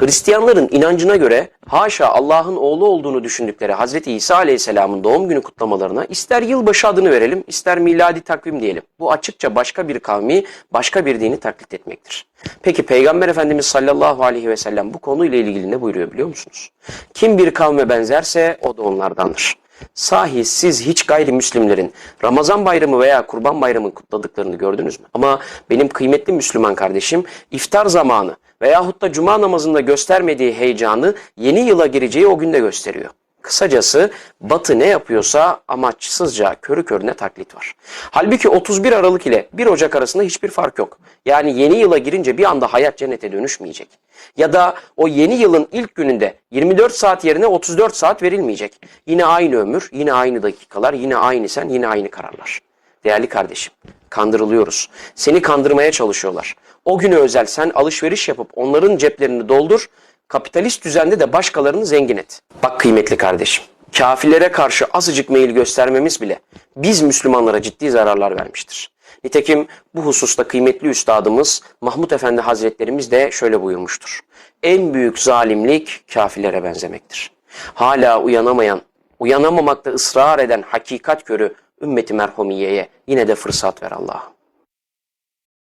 Hristiyanların inancına göre haşa Allah'ın oğlu olduğunu düşündükleri Hazreti İsa Aleyhisselam'ın doğum günü kutlamalarına ister yılbaşı adını verelim, ister miladi takvim diyelim. Bu açıkça başka bir kavmi, başka bir dini taklit etmektir. Peki Peygamber Efendimiz sallallahu aleyhi ve sellem bu konuyla ilgili ne buyuruyor biliyor musunuz? Kim bir kavme benzerse o da onlardandır. Sahi siz hiç gayrimüslimlerin Ramazan bayramı veya kurban bayramı kutladıklarını gördünüz mü? Ama benim kıymetli Müslüman kardeşim iftar zamanı veyahut da cuma namazında göstermediği heyecanı yeni yıla gireceği o günde gösteriyor. Kısacası Batı ne yapıyorsa amaçsızca körü körüne taklit var. Halbuki 31 Aralık ile 1 Ocak arasında hiçbir fark yok. Yani yeni yıla girince bir anda hayat cennete dönüşmeyecek. Ya da o yeni yılın ilk gününde 24 saat yerine 34 saat verilmeyecek. Yine aynı ömür, yine aynı dakikalar, yine aynı sen, yine aynı kararlar. Değerli kardeşim, kandırılıyoruz. Seni kandırmaya çalışıyorlar. O güne özel sen alışveriş yapıp onların ceplerini doldur, kapitalist düzende de başkalarını zengin et. Bak kıymetli kardeşim, kafirlere karşı azıcık meyil göstermemiz bile biz Müslümanlara ciddi zararlar vermiştir. Nitekim bu hususta kıymetli üstadımız Mahmud Efendi Hazretlerimiz de şöyle buyurmuştur. En büyük zalimlik kafirlere benzemektir. Hala uyanamayan, uyanamamakta ısrar eden hakikat körü ümmeti merhumiyeye yine de fırsat ver Allah'ım.